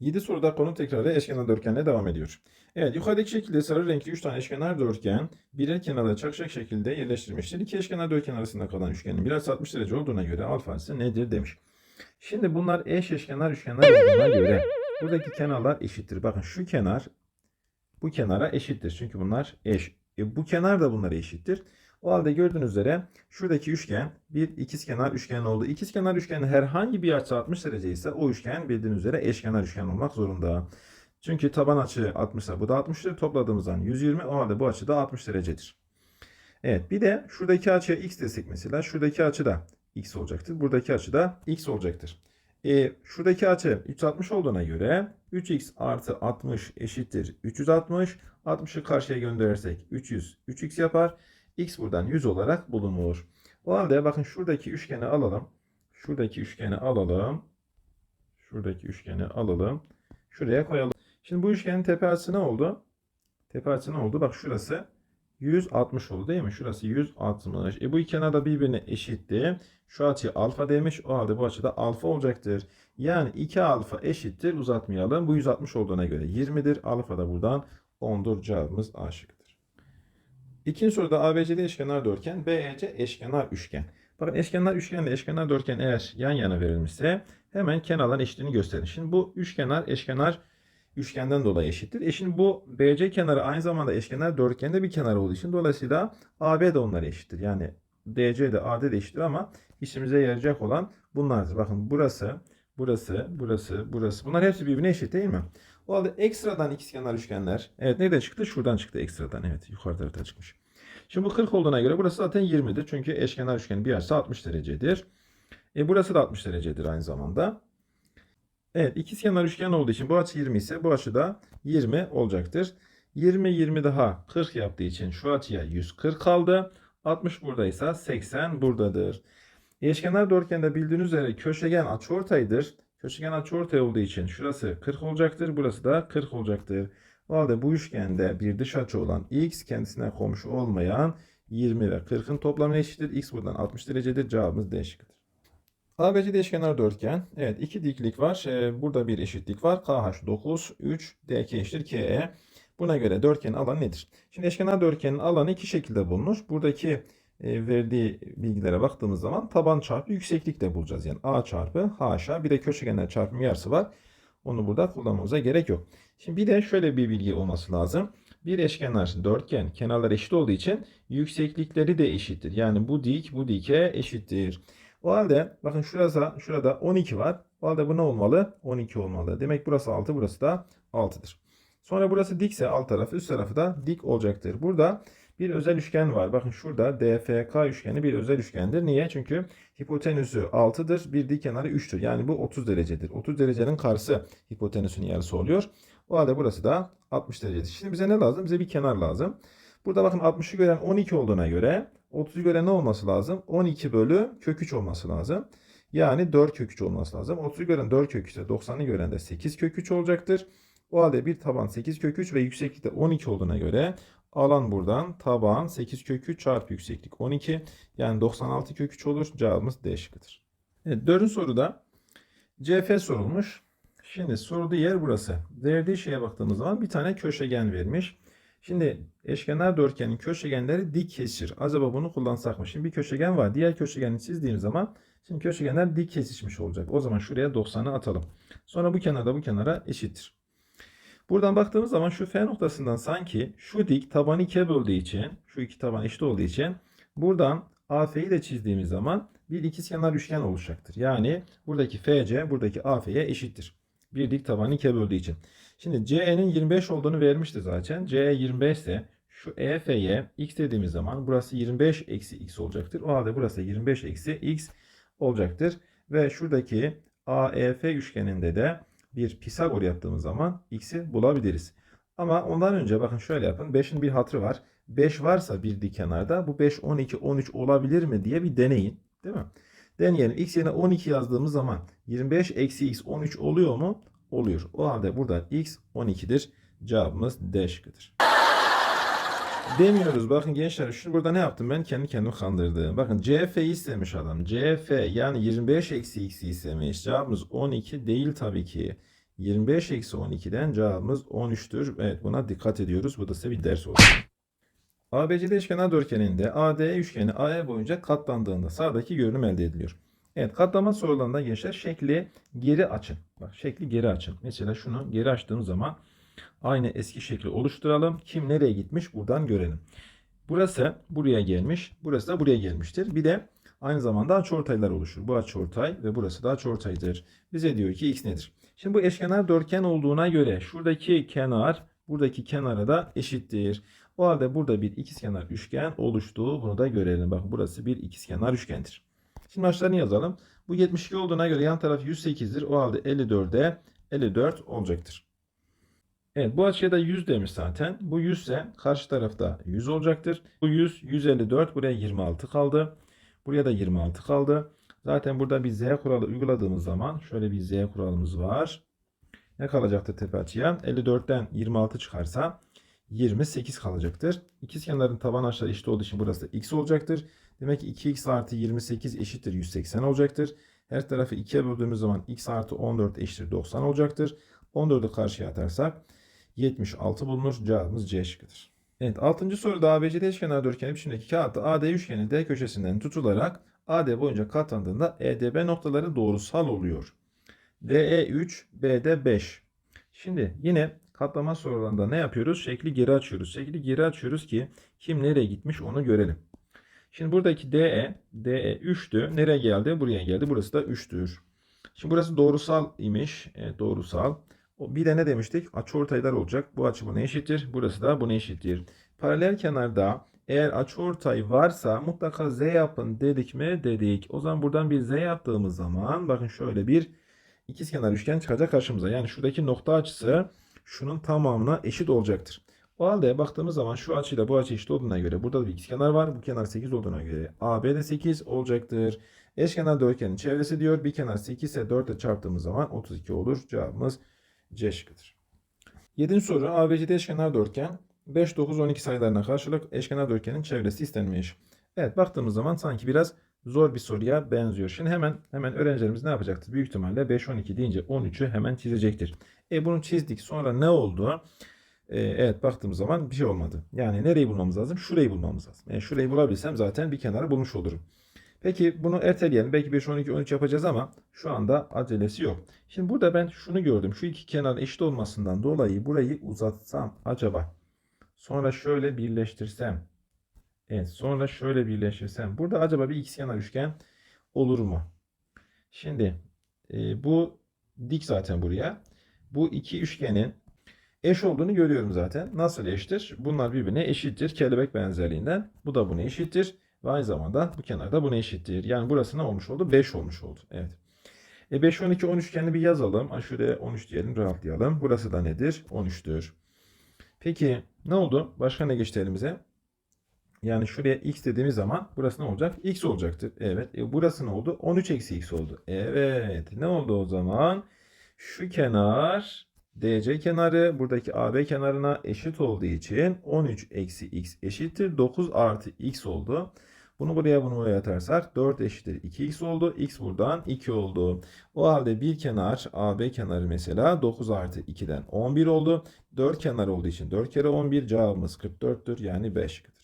7 soruda konu tekrarı eşkenar dörtgenle devam ediyor. Evet yukarıdaki şekilde sarı renkli 3 tane eşkenar dörtgen birer kenarda çakışacak şekilde yerleştirmiştir. İki eşkenar dörtgen arasında kalan üçgenin bir açısı 60 derece olduğuna göre alfası nedir demiş. Şimdi bunlar eş eşkenar üçgenler olduğuna göre buradaki kenarlar eşittir. Bakın şu kenar bu kenara eşittir. Çünkü bunlar eş. E, bu kenar da bunlara eşittir. O halde gördüğünüz üzere şuradaki üçgen bir ikizkenar üçgen oldu. İkizkenar üçgenin herhangi bir açısı 60 derece ise o üçgen bildiğiniz üzere eşkenar üçgen olmak zorunda. Çünkü taban açı 60 ise bu da 60'tır. Topladığımızdan 120 o halde bu açı da 60 derecedir. Evet bir de şuradaki açıya x desek mesela şuradaki açı da x olacaktır. Buradaki açı da x olacaktır. E, şuradaki açı 360 olduğuna göre 3x artı 60 eşittir 360. 60'ı karşıya gönderirsek 300 3x yapar. X buradan 100 olarak bulunur. O halde bakın şuradaki üçgeni alalım. Şuradaki üçgeni alalım. Şuradaki üçgeni alalım. Şuraya koyalım. Şimdi bu üçgenin tepe açısı ne oldu? Tepe açısı ne oldu? Bak şurası 160 oldu değil mi? Şurası 160. E bu iki kenar da birbirine eşitti. Şu açı alfa demiş. O halde bu açı da alfa olacaktır. Yani 2 alfa eşittir. Uzatmayalım. Bu 160 olduğuna göre 20'dir. Alfa da buradan 10'dur. Cevabımız A. İkinci soruda ABCD eşkenar dörtgen, BEC eşkenar üçgen. Bakın eşkenar üçgenle eşkenar dörtgen eğer yan yana verilmişse hemen kenarların eşitliğini gösterin. Şimdi bu üçkenar eşkenar üçgenden dolayı eşittir. E şimdi bu BC kenarı aynı zamanda eşkenar dörtgende bir kenar olduğu için dolayısıyla AB de onlara eşittir. Yani DC de AD de eşittir ama işimize yarayacak olan bunlardır. Bakın burası, burası, burası, burası. Bunlar hepsi birbirine eşit değil mi? O halde ekstradan ikizkenar üçgenler. Evet nereden çıktı? Şuradan çıktı ekstradan. Evet yukarı tarafta çıkmış. Şimdi bu 40 olduğuna göre burası zaten 20'dir. Çünkü eşkenar üçgenin bir açısı 60 derecedir. E burası da 60 derecedir aynı zamanda. Evet ikizkenar üçgen olduğu için bu açı 20 ise bu açı da 20 olacaktır. 20 20 daha 40 yaptığı için şu açıya 140 kaldı. 60 buradaysa 80 buradadır. Eşkenar dörtgende bildiğiniz üzere köşegen açıortaydır. Köşegen açıortay olduğu için şurası 40 olacaktır. Burası da 40 olacaktır. O halde bu üçgende bir dış açı olan x kendisine komşu olmayan 20 ve 40'ın toplamına eşittir. x buradan 60 derecedir. Cevabımız D şıkkıdır. ABCD eşkenar dörtgen. Evet iki diklik var. Ee, burada bir eşitlik var. KH 9, 3, DK eşittir KE. Buna göre dörtgenin alanı nedir? Şimdi eşkenar dörtgenin alanı iki şekilde bulunur. Buradaki verdiği bilgilere baktığımız zaman taban çarpı yükseklik de bulacağız. Yani A çarpı H'a bir de köşegenler çarpımı yarısı var. Onu burada kullanmamıza gerek yok. Şimdi bir de şöyle bir bilgi olması lazım. Bir eşkenar dörtgen kenarlar eşit olduğu için yükseklikleri de eşittir. Yani bu dik bu dike eşittir. O halde bakın şurası, şurada 12 var. O halde bu ne olmalı? 12 olmalı. Demek burası 6 burası da 6'dır. Sonra burası dikse alt tarafı üst tarafı da dik olacaktır. Burada bir özel üçgen var. Bakın şurada DFK üçgeni bir özel üçgendir. Niye? Çünkü hipotenüsü 6'dır. Bir dik kenarı 3'tür. Yani bu 30 derecedir. 30 derecenin karşısı hipotenüsün yarısı oluyor. O halde burası da 60 derecedir. Şimdi bize ne lazım? Bize bir kenar lazım. Burada bakın 60'ı gören 12 olduğuna göre 30'u gören ne olması lazım? 12 bölü kök 3 olması lazım. Yani 4 kök 3 olması lazım. 30'u gören 4 kök 3 ise 90'ı gören de 8 kök 3 olacaktır. O halde bir taban 8 kök 3 ve yükseklik de 12 olduğuna göre alan buradan taban 8 kök 3 çarpı yükseklik 12 yani 96 kök 3 olur. Cevabımız D şıkkıdır. Evet, dördüncü soruda CF sorulmuş. Şimdi sorduğu yer burası. Verdiği şeye baktığımız zaman bir tane köşegen vermiş. Şimdi eşkenar dörtgenin köşegenleri dik kesişir. Acaba bunu kullansak mı? Şimdi bir köşegen var. Diğer köşegeni çizdiğim zaman şimdi köşegenler dik kesişmiş olacak. O zaman şuraya 90'ı atalım. Sonra bu kenarda bu kenara eşittir. Buradan baktığımız zaman şu F noktasından sanki şu dik tabanı ikiye böldüğü için, şu iki taban eşit olduğu için buradan AF'yi de çizdiğimiz zaman bir ikizkenar üçgen oluşacaktır. Yani buradaki FC buradaki AF'ye eşittir. Bir dik tabanı ikiye böldüğü için. Şimdi CE'nin 25 olduğunu vermişti zaten. CE 25 ise şu EF'ye x dediğimiz zaman burası 25 eksi x olacaktır. O halde burası 25 eksi x olacaktır. Ve şuradaki AEF üçgeninde de bir Pisagor yaptığımız zaman x'i bulabiliriz. Ama ondan önce bakın şöyle yapın. 5'in bir hatırı var. 5 varsa bir dik kenarda bu 5, 12, 13 olabilir mi diye bir deneyin. Değil mi? Deneyelim. X yerine 12 yazdığımız zaman 25 eksi x 13 oluyor mu? Oluyor. O halde burada x 12'dir. Cevabımız D şıkkıdır. Demiyoruz. Bakın gençler şimdi burada ne yaptım ben? Kendi kendimi kandırdım. Bakın CF'yi istemiş adam. CF yani 25 eksi x'i istemiş. Cevabımız 12 değil tabii ki. 25 eksi 12'den cevabımız 13'tür. Evet buna dikkat ediyoruz. Bu da size bir ders olsun. ABCD eşkenar dörtgeninde AD üçgeni AE boyunca katlandığında sağdaki görünüm elde ediliyor. Evet katlama sorularında gençler şekli geri açın. Bak şekli geri açın. Mesela şunu geri açtığım zaman aynı eski şekli oluşturalım. Kim nereye gitmiş buradan görelim. Burası buraya gelmiş. Burası da buraya gelmiştir. Bir de aynı zamanda açıortaylar oluşur. Bu açıortay ve burası da açıortaydır. Bize diyor ki x nedir? Şimdi bu eşkenar dörtgen olduğuna göre şuradaki kenar buradaki kenara da eşittir. O halde burada bir ikizkenar üçgen oluştuğu bunu da görelim. Bak burası bir ikizkenar üçgendir. Şimdi başlarını yazalım. Bu 72 olduğuna göre yan taraf 108'dir. O halde 54'e 54 olacaktır. Evet bu açıya da 100 demiş zaten. Bu 100 ise karşı tarafta 100 olacaktır. Bu 100, 154 buraya 26 kaldı. Buraya da 26 kaldı. Zaten burada bir z kuralı uyguladığımız zaman şöyle bir z kuralımız var. Ne kalacaktır tepe açıya? 54'ten 26 çıkarsa 28 kalacaktır. İkizkenarın taban açıları eşit olduğu için burası da x olacaktır. Demek ki 2x artı 28 eşittir 180 olacaktır. Her tarafı 2'ye böldüğümüz zaman x artı 14 eşittir 90 olacaktır. 14'ü karşıya atarsak 76 bulunur. Cevabımız C şıkkıdır. Evet 6. soruda ABCD eşkenar dörtgeni biçimdeki kağıtta AD üçgeni D köşesinden tutularak AD boyunca katlandığında EDB noktaları doğrusal oluyor. DE 3, BD 5. Şimdi yine katlama sorularında ne yapıyoruz? Şekli geri açıyoruz. Şekli geri açıyoruz ki kim nereye gitmiş onu görelim. Şimdi buradaki DE, DE 3'tü. Nereye geldi? Buraya geldi. Burası da 3'tür. Şimdi burası doğrusal imiş. Evet, doğrusal. Bir de ne demiştik? Açıortaylar olacak. Bu açı buna eşittir. Burası da buna eşittir. Paralel kenarda eğer açıortay varsa mutlaka z yapın dedik mi? Dedik. O zaman buradan bir z yaptığımız zaman bakın şöyle bir ikizkenar üçgen çıkacak karşımıza. Yani şuradaki nokta açısı şunun tamamına eşit olacaktır. O halde baktığımız zaman şu açıyla bu açı eşit olduğuna göre burada da bir ikizkenar var. Bu kenar 8 olduğuna göre AB de 8 olacaktır. Eşkenar dörtgenin çevresi diyor. Bir kenar 8 ise 4 ile çarptığımız zaman 32 olur. Cevabımız C şıkkıdır. 7. soru ABCD eşkenar dörtgen 5, 9, 12 sayılarına karşılık eşkenar dörtgenin çevresi istenmiş. Evet baktığımız zaman sanki biraz zor bir soruya benziyor. Şimdi hemen hemen öğrencilerimiz ne yapacaktır? Büyük ihtimalle 5, 12 deyince 13'ü hemen çizecektir. E bunu çizdik. Sonra ne oldu? E, evet baktığımız zaman bir şey olmadı. Yani nereyi bulmamız lazım? Şurayı bulmamız lazım. E, şurayı bulabilsem zaten bir kenarı bulmuş olurum. Peki bunu erteleyelim. Belki 5, 12, 13 yapacağız ama şu anda acelesi yok. Şimdi burada ben şunu gördüm. Şu iki kenar eşit olmasından dolayı burayı uzatsam acaba. Sonra şöyle birleştirsem. Evet sonra şöyle birleştirsem. Burada acaba bir ikizkenar üçgen olur mu? Şimdi e, bu dik zaten buraya. Bu iki üçgenin eş olduğunu görüyorum zaten. Nasıl eşittir? Bunlar birbirine eşittir. Kelebek benzerliğinden. Bu da buna eşittir. Ve aynı zamanda bu kenar da buna eşittir. Yani burası ne olmuş oldu? 5 olmuş oldu. Evet. E 5, 12, 13 üçgeni bir yazalım. Ha şuraya 13 diyelim rahatlayalım. Burası da nedir? 13'tür. Peki ne oldu? Başka ne geçti elimize? Yani şuraya x dediğimiz zaman burası ne olacak? x olacaktır. Evet. E burası ne oldu? 13 eksi x oldu. Evet. Ne oldu o zaman? Şu kenar DC kenarı buradaki AB kenarına eşit olduğu için 13 eksi x eşittir 9 artı x oldu. Bunu buraya bunu buraya atarsak 4 eşittir 2x oldu. X buradan 2 oldu. O halde bir kenar AB kenarı mesela 9 artı 2'den 11 oldu. 4 kenar olduğu için 4 kere 11 cevabımız 44'tür yani 5 şıkkıdır.